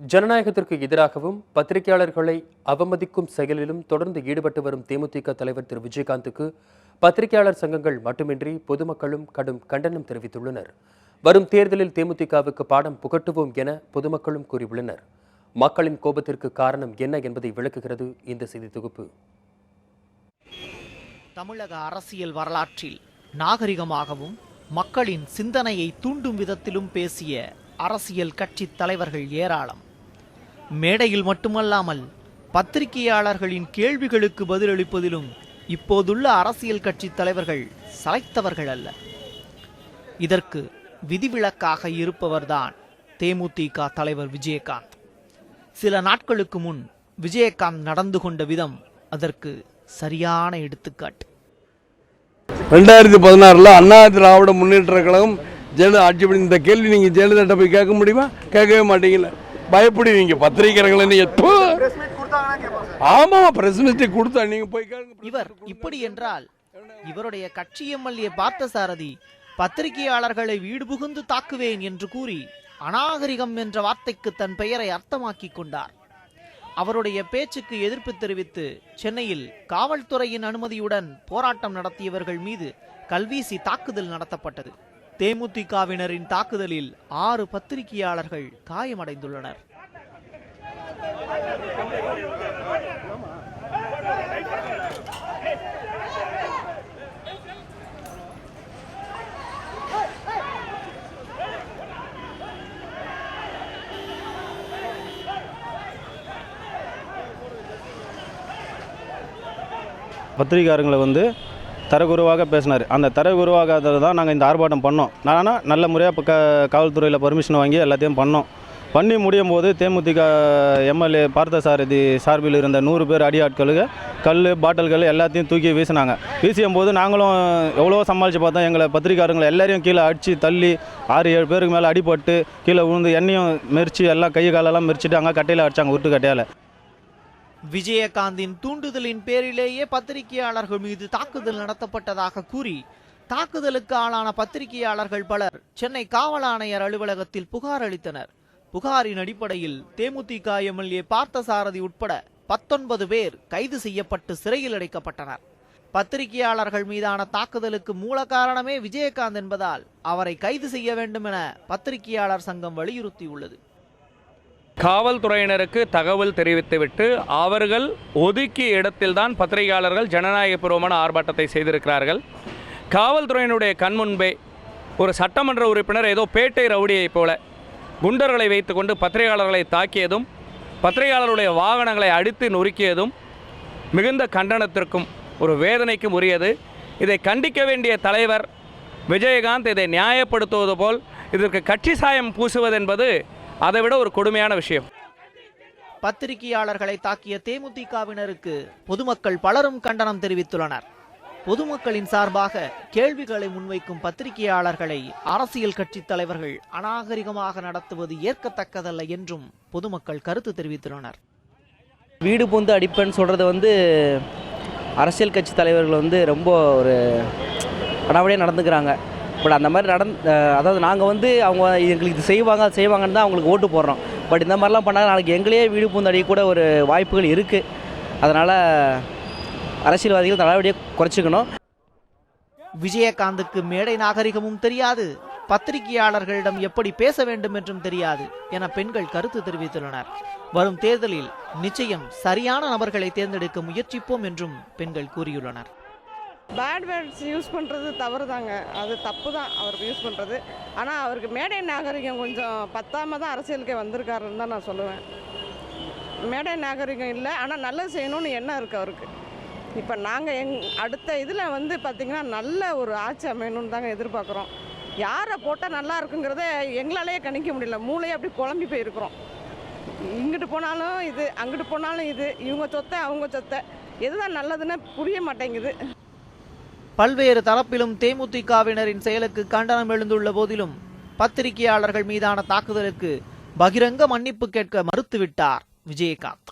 ஜனநாயகத்திற்கு எதிராகவும் பத்திரிகையாளர்களை அவமதிக்கும் செயலிலும் தொடர்ந்து ஈடுபட்டு வரும் தேமுதிக தலைவர் திரு. விஜயகாந்துக்கு பத்திரிகையாளர் சங்கங்கள் மட்டுமின்றி பொதுமக்களும் கடும் கண்டனம் தெரிவித்துள்ளனர். வரும் தேர்தலில் தேமுதிகவுக்கு பாடம் புகட்டுவோம் என பொதுமக்களும் கூறியுள்ளனர். மக்களின் கோபத்திற்கு காரணம் என்ன என்பதை விளக்குகிறது இந்த செய்தி தொகுப்பு. தமிழக அரசியல் வரலாற்றில் நாகரிகமாகவும் மக்களின் சிந்தனையை தூண்டும் விதத்திலும் பேசிய அரசியல் கட்சி தலைவர்கள் ஏராளம். மேடையில் மட்டுமல்லாமல் பத்திரிகையாளர்களின் கேள்விகளுக்கு பதிலளிப்பதிலும் இப்போதுள்ள அரசியல் கட்சி தலைவர்கள் சளைத்தவர்கள் அல்ல. இதற்கு விதிவிலக்காக இருப்பவர்தான் தேமுதிக தலைவர் விஜயகாந்த். சில நாட்களுக்கு முன் விஜயகாந்த் நடந்து கொண்ட விதம் அதற்கு சரியான எடுத்துக்காட்டு. ரெண்டாயிரத்தி பதினாறில் அண்ணா திராவிட முன்னேற்ற கழகம் ஜெயலலிதா ஆட்சி பண்ணி இந்த கேள்வி நீங்கள் ஜெயலலிதாட்ட போய் கேட்க முடியுமா? கேட்கவே மாட்டீங்கல்ல. பயப்படுவீங்க தூ. ஆமாம் பிரஸ் மீட் கொடுத்தா நீங்கள் போய் கேளுங்க இவர் இப்படி என்றால் இவருடைய கட்சி எம்எல்ஏ பார்த்தசாரதி பத்திரிகையாளர்களை வீடு புகுந்து தாக்குவேன் என்று கூறி அநாகரிகம் என்ற வார்த்தைக்கு தன் பெயரை அர்த்தமாக்கிக் கொண்டார். அவருடைய பேச்சுக்கு எதிர்ப்பு தெரிவித்து சென்னையில் காவல்துறையின் அனுமதியுடன் போராட்டம் நடத்தியவர்கள் மீது கல்வீசி தாக்குதல் நடத்தப்பட்டது. தேமுதிகவினரின் தாக்குதலில் ஆறு பத்திரிகையாளர்கள் காயமடைந்துள்ளனர். பத்திரிகாரங்களை வந்து தரகுருவாக பேசினார். அந்த தரக்குறைவாக தான் நாங்கள் இந்த ஆர்ப்பாட்டம் பண்ணோம். ஆனால் நல்ல முறையாக இப்போ க காவல்துறையில் பர்மிஷன் வாங்கி எல்லாத்தையும் பண்ணோம். பண்ணி முடியும் போது தேமுதிக எம்எல்ஏ பார்த்தசாரதி சார்பில் இருந்த நூறு பேர் அடியாட்களுக்கு கல் பாட்டில்கள் எல்லாத்தையும் தூக்கி வீசினாங்க. வீசியும் போது நாங்களும் எவ்வளோ சமாளித்து பார்த்தோம். எங்களை பத்திரிக்காரங்களை எல்லாரையும் கீழே அடித்து தள்ளி ஆறு ஏழு பேருக்கு மேலே அடிபட்டு கீழே விழுந்து எண்ணெயும் மெரிச்சு எல்லாம் கை காலெல்லாம் மெரிச்சிட்டு அங்கே கட்டையில் அடிச்சாங்க உருட்டு கட்டையால். விஜயகாந்தின் தூண்டுதலின் பேரிலேயே பத்திரிகையாளர்கள் மீது தாக்குதல் நடத்தப்பட்டதாக கூறி தாக்குதலுக்கு ஆளான பத்திரிகையாளர்கள் பலர் சென்னை காவல் ஆணையர் அலுவலகத்தில் புகார் அளித்தனர். புகாரின் அடிப்படையில் தேமுதிக எம்எல்ஏ பார்த்தசாரதி உட்பட பத்தொன்பது பேர் கைது செய்யப்பட்டு சிறையில் அடைக்கப்பட்டனர். பத்திரிகையாளர்கள் மீதான தாக்குதலுக்கு மூல காரணமே விஜயகாந்த் என்பதால் அவரை கைது செய்ய வேண்டும் என பத்திரிகையாளர் சங்கம் வலியுறுத்தியுள்ளது. காவல்துறையினருக்கு தகவல் தெரிவித்துவிட்டு அவர்கள் ஒதுக்கிய இடத்தில்தான் பத்திரிகையாளர்கள் ஜனநாயகபூர்வமான ஆர்ப்பாட்டத்தை செய்திருக்கிறார்கள். காவல்துறையினுடைய கண்முன்பே ஒரு சட்டமன்ற உறுப்பினர் ஏதோ பேட்டை ரவுடியைப் போல குண்டர்களை வைத்துக்கொண்டு பத்திரிகையாளர்களை தாக்கியதும் பத்திரிகையாளருடைய வாகனங்களை அடித்து நொறுக்கியதும் மிகுந்த கண்டனத்திற்கும் ஒரு வேதனைக்கும் உரியது. இதை கண்டிக்க வேண்டிய தலைவர் விஜயகாந்த் இதை நியாயப்படுத்துவது போல் இதற்கு கட்சி சாயம் பூசுவதென்பது அதைவிட ஒரு கொடுமையான விஷயம். பத்திரிகையாளர்களை தாக்கிய தேமுதிகவினருக்கு பொதுமக்கள் பலரும் கண்டனம் தெரிவித்துள்ளனர். பொதுமக்களின் சார்பாக கேள்விகளை முன்வைக்கும் பத்திரிகையாளர்களை அரசியல் கட்சி தலைவர்கள் அநாகரிகமாக நடத்துவது ஏற்கத்தக்கதல்ல என்றும் பொதுமக்கள் கருத்து தெரிவித்துள்ளனர். வீடு பூந்து அடிப்பேன்னு சொல்கிறது வந்து அரசியல் கட்சி தலைவர்கள் வந்து ரொம்ப ஒரு அடாவடியாக நடந்துக்கிறாங்க. பட் அந்த மாதிரி நடந் அதாவது நாங்கள் வந்து அவங்க எங்களுக்கு இது செய்வாங்க அது செய்வாங்கன்னு தான் அவங்களுக்கு ஓட்டு போடுறோம். பட் இந்த மாதிரிலாம் பண்ணால் நாளைக்கு எங்களையே வீடு பூந்து அடிக்க கூட ஒரு வாய்ப்புகள் இருக்குது அதனால் அரசியல்வாதிகள் நடவடிக்கையை குறைச்சிக்கணும். விஜயகாந்துக்கு மேடை நாகரிகமும் தெரியாது. பத்திரிகையாளர்களிடம் எப்படி பேச வேண்டும் என்றும் தெரியாது என பெண்கள் கருத்து தெரிவித்துள்ளனர். வரும் தேர்தலில் நிச்சயம் சரியான நபர்களை தேர்ந்தெடுக்க முயற்சிப்போம் என்றும் பெண்கள் கூறியுள்ளனர். பேட் வேர்ட்ஸ் யூஸ் பண்ணுறது தவறு தாங்க அது தப்பு தான் அவருக்கு யூஸ் பண்ணுறது ஆனால் அவருக்கு மேடை நாகரிகம் கொஞ்சம் பத்தாம தான் அரசியலுக்கே வந்திருக்காருன்னு தான் நான் சொல்லுவேன். மேடை நாகரிகம் இல்லை ஆனால் நல்லது செய்யணும்னு எண்ணம் இருக்குது அவருக்கு. இப்போ நாங்கள் எங் அடுத்த இதில் வந்து பார்த்திங்கன்னா நல்ல ஒரு ஆட்சி அமையணும்னு தாங்க எதிர்பார்க்குறோம். யாரை போட்டால் நல்லா இருக்குங்கிறத எங்களாலேயே கணிக்க முடியல. மூளையே அப்படி குழம்பி போயிருக்கிறோம். இங்கிட்டு போனாலும் இது அங்கிட்டு போனாலும் இது. இவங்க சொத்தை அவங்க சொத்தை. எதுதான் நல்லதுன்னு புரிய மாட்டேங்குது. பல்வேறு தரப்பிலும் தேமுதிகவினரின் செயலுக்கு கண்டனம் எழுந்துள்ள போதிலும் பத்திரிகையாளர்கள் மீதான தாக்குதலுக்கு பகிரங்க மன்னிப்பு கேட்க மறுத்துவிட்டார் விஜயகாந்த்.